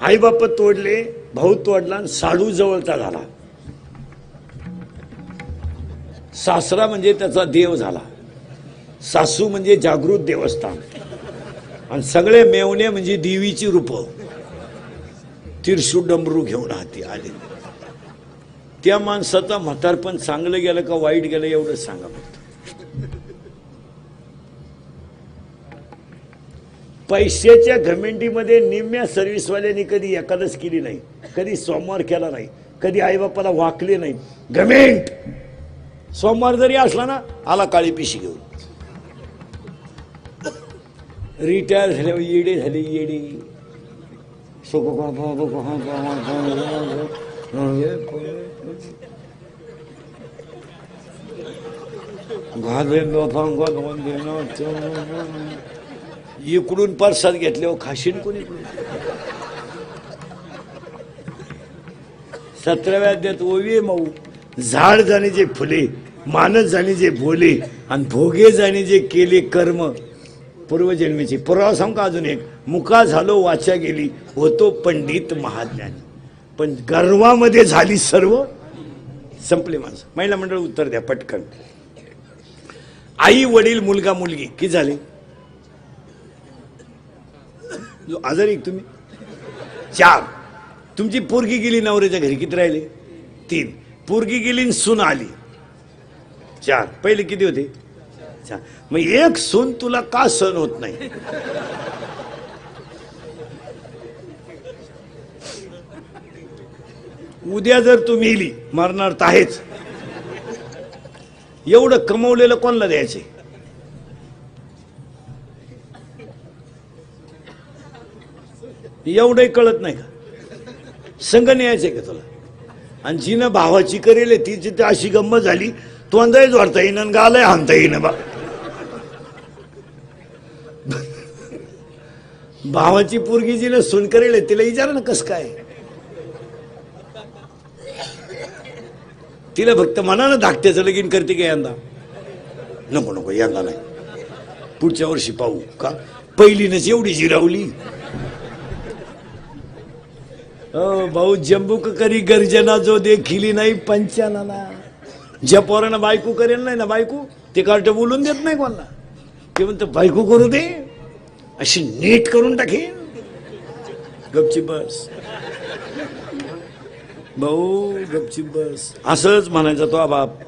आईबाप तोडले भाऊ तोडला आणि साडू जवळचा झाला. सासरा म्हणजे त्याचा देव झाला. सासू म्हणजे जागृत देवस्थान. आणि सगळे मेवणे म्हणजे देवीची रूप. तिरशू डमरू घेऊन हाती आले. त्या माणसाचा म्हातारपण चांगलं गेलं का वाईट गेलं एवढं सांगा फक्त. पैशाच्या घमेंडीमध्ये निम्म्या सर्व्हिसवाल्यांनी कधी एखादच केली नाही कधी सोमवार केला नाही कधी आईबापाला वाकले नाही घमेंट सोमवार जरी असला ना आला काळी पिशी घेऊन रिटायर झाल्यावर येडे झाले येडे इकडून परसाद घेतल्यावर खाशीन कोणी? सतराव्या अध्यात ओवी मऊ. झाड जाणीचे फुले मानस जाणीचे भोले आणि भोगे जाणीचे केले कर्म पूर्वजन्मीचे. पुरावा सांग का अजून एक? मुका झालो वाचा गेली होतो पंडित महाज्ञानी. पण गर्वामध्ये झाली सर्व? संपले माणसं. महिला मंडळ उत्तर द्या पटकन. आई वडील मुलगा मुलगी की झाली? आजारी तुम्ही. चार. तुमची पोरगी गेली नवऱ्याच्या घरी किती राहिले? तीन. पोरगी गेली सून आली. चार. पहिले किती होते? चार. मग एक सून तुला का सण होत नाही? उद्या जर तू मेली मरणार तर आहेच. एवढं कमवलेलं कोणाला द्यायचे? एवढंही कळत नाही का? संघ न्यायचंय का तुला? आणि जिनं भावाची करेल तिची तर अशी गंमत झाली तो अंदाज वाढता येईन आणि गालय हाणता येईन बा. भावाची पोरगी जिनं सून करेल तिला विचारा ना कस काय. तिला फक्त मनानं धाकट्याचं लगीन करते का यंदा? नको नको यंदा नाही. पुढच्या वर्षी पाहू का? पहिलीनच एवढी जिरावली. भाऊ जम्बूक करी गर्जना जो देखिली नाही पंचाना ज्या पोरानं बायको करेल नाही ना बायको ते कार्ट बोलून देत नाही कोणाला. ते म्हणतं बायको करू दे अशी नीट करून टाकेन. गपची बस. भाऊ गपची बस. असंच म्हणायचा तो बाप.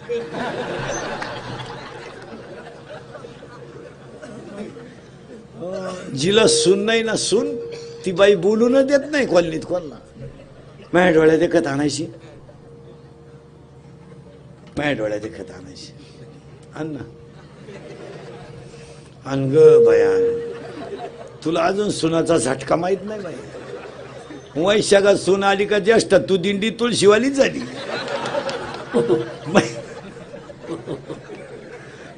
जिला सून नाही ना सून ती बाई बोलून देत नाही कॉलनीत कोणला. माझ्या डोळ्यात खत आणायची. माझ्या डोळ्यात देखत आणायची. आण ना. आण ग बयान. तुला अजून सुनाचा झटका माहीत नाही बाई. वैशाखात सून आली का ज्येष्ठ? तू दिंडी तुळशीवालीच झाली. मै-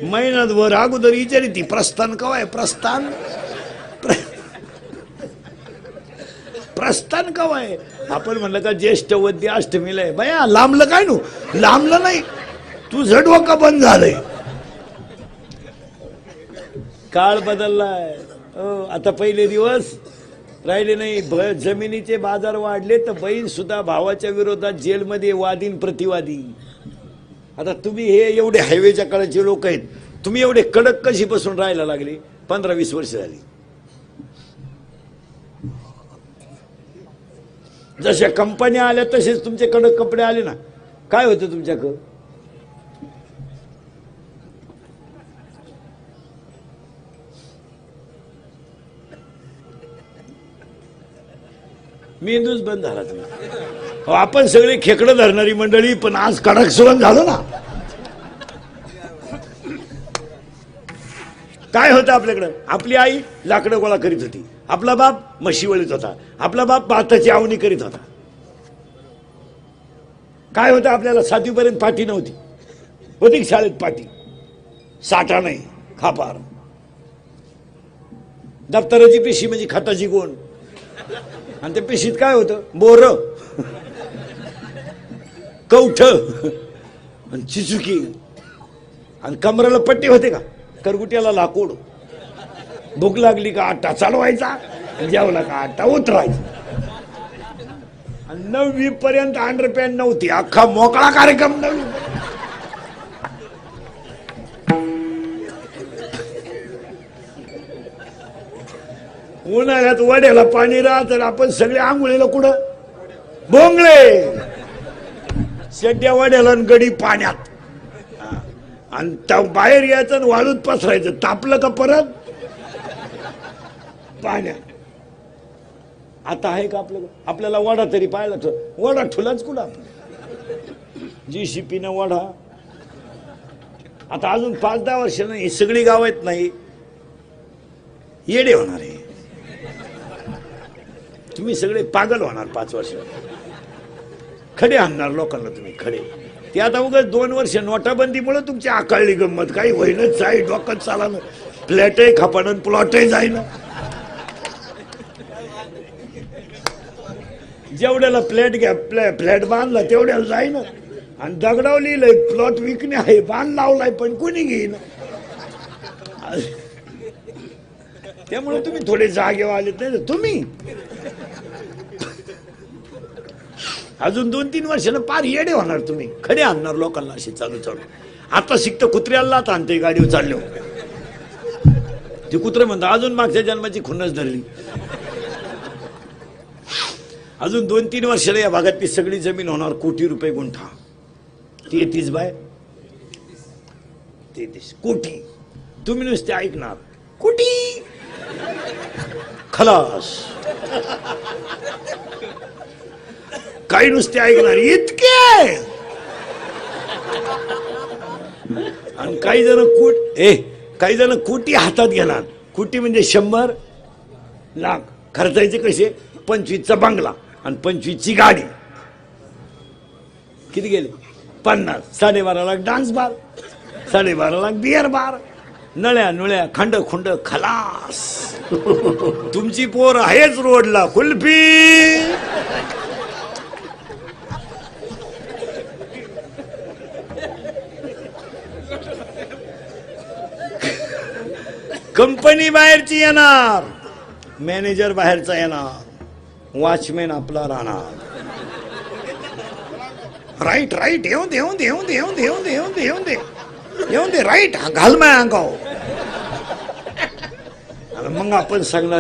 महिन्यात वर अगोदर विचारी ती प्रस्थान कवाय? प्रस्थान प्र- प्रस्थान हो आहे? आपण म्हणलं का ज्येष्ठ वद्य अष्टमीला आहे. बया लांबलं काय नु? लांबलं नाही. तू झडवं का बंद झालंय. काळ बदललाय. हो, आता पहिले दिवस राहिले नाही. जमिनीचे बाजार वाढले तर बहीण सुद्धा भावाच्या विरोधात जेलमध्ये वादीन प्रतिवादी. आता तुम्ही हे एवढे हायवेच्या काळाचे लोक आहेत. तुम्ही एवढे कडक कशी बसून राहायला लागले? पंधरा वीस वर्ष झाली. जशा कंपन्या आल्या तसेच तुमच्याकडं कपडे आले ना. काय होतं तुमच्याकडं? मेंदूच बंद झाला तुम्ही. आपण सगळे खेकडं धरणारी मंडळी पण आज कडक सुरण झालं ना. काय होतं आपल्याकडं? आपली आई लाकडं गोळा करीत होती. आपला बाप म्हशी वळीत होता. आपला बाप भाताची आवणी करीत होता. काय होतं आपल्याला? सातवीपर्यंत पाठी नव्हती. होती शाळेत पाठी साठा नाही. खापार. दप्तराची पिशी म्हणजे खताची गोण आणि त्या पिशीत काय होतं? बोर. कवठ. आणि चिचुकी. आणि कमराला पट्टी होते का? करगुट्याला लाकूड. भूक लागली का आटा चालवायचा जेवला का आटा उतरायचा. नववी पर्यंत अंडरपॅन्ट नव्हती. अख्खा मोकळा कार्यक्रम नवी उन्हाळ्यात वड्याला पाणी राहत तर आपण सगळे आंघोळीला कुठं? भोंगळे शेड्या वड्याला गडी पाण्यात. आणि त्या बाहेर यायचं वाळूत पसरायचं. तापलं का परत? पाण्या. आता आहे का आपलं आपल्याला वडा तरी पाहिला ठेव. वडा ठुलाच कुठं आपण जी शिपीनं वडा. आता अजून पाच दहा वर्ष नाही. सगळी गाव येत नाही. येडे होणार आहे तुम्ही सगळे पागल होणार पाच वर्ष. खडे आणणार लोकांना तुम्ही खडे. ते आता उगाच दोन वर्ष नोटाबंदीमुळे तुमची आकाळली गंमत. काही होईनच जाई डोकं चालानं. फ्लॅटही खपानं प्लॉटही जाईना. जेवढ्याला फ्लॅट घ्या फ्लॅ फ्लॅट बांधला तेवढ्याला जाईन. आणि दगडाव लिहिलंय प्लॉट विकणे आहे बांध लावलाय पण कोणी घेईन. त्यामुळे तुम्ही थोडे जागेवाले तुम्ही. अजून दोन तीन वर्षानं पार येडे होणार तुम्ही. खडे आणणार लोकांना असे चालू चालू. आता शिकतं कुत्र्याला आता आणते गाडीवर चालले. ते कुत्रे म्हणतात अजून मागच्या जन्माची खुन्नस धरली. अजून दोन तीन वर्षाला या भागातली सगळी जमीन होणार कोटी रुपये गुंठा. ती येतीच बाय. तेहतीस. कोटी. तुम्ही नुसते ऐकणार. कोटी. खलास. काही नुसते ऐकणार. इतके आणि काही जण कुट ए काही जण कोटी हातात घेणार. कोटी म्हणजे शंभर लाख. खर्चायचे कसे? पंचवीसचा बंगला आणि पंचवीसची गाडी. किती गेले? पन्नास. साडेबारा लाख डान्स बार. साडेबारा लाख बिअर बार. नळ्या नुळ्या खंड खुंड खलास. तुमची पोर आहेच रोडला. कुल्फी. कंपनी बाहेरची येणार मॅनेजर बाहेरचा येणार वॉचमॅन आपला राहणार. राईट राईट येऊन दे येऊन दे येऊन दे येऊन दे येऊन दे येऊन दे येऊन दे. येऊन दे राईट घाल माय अंगाव मग आपण सांगणार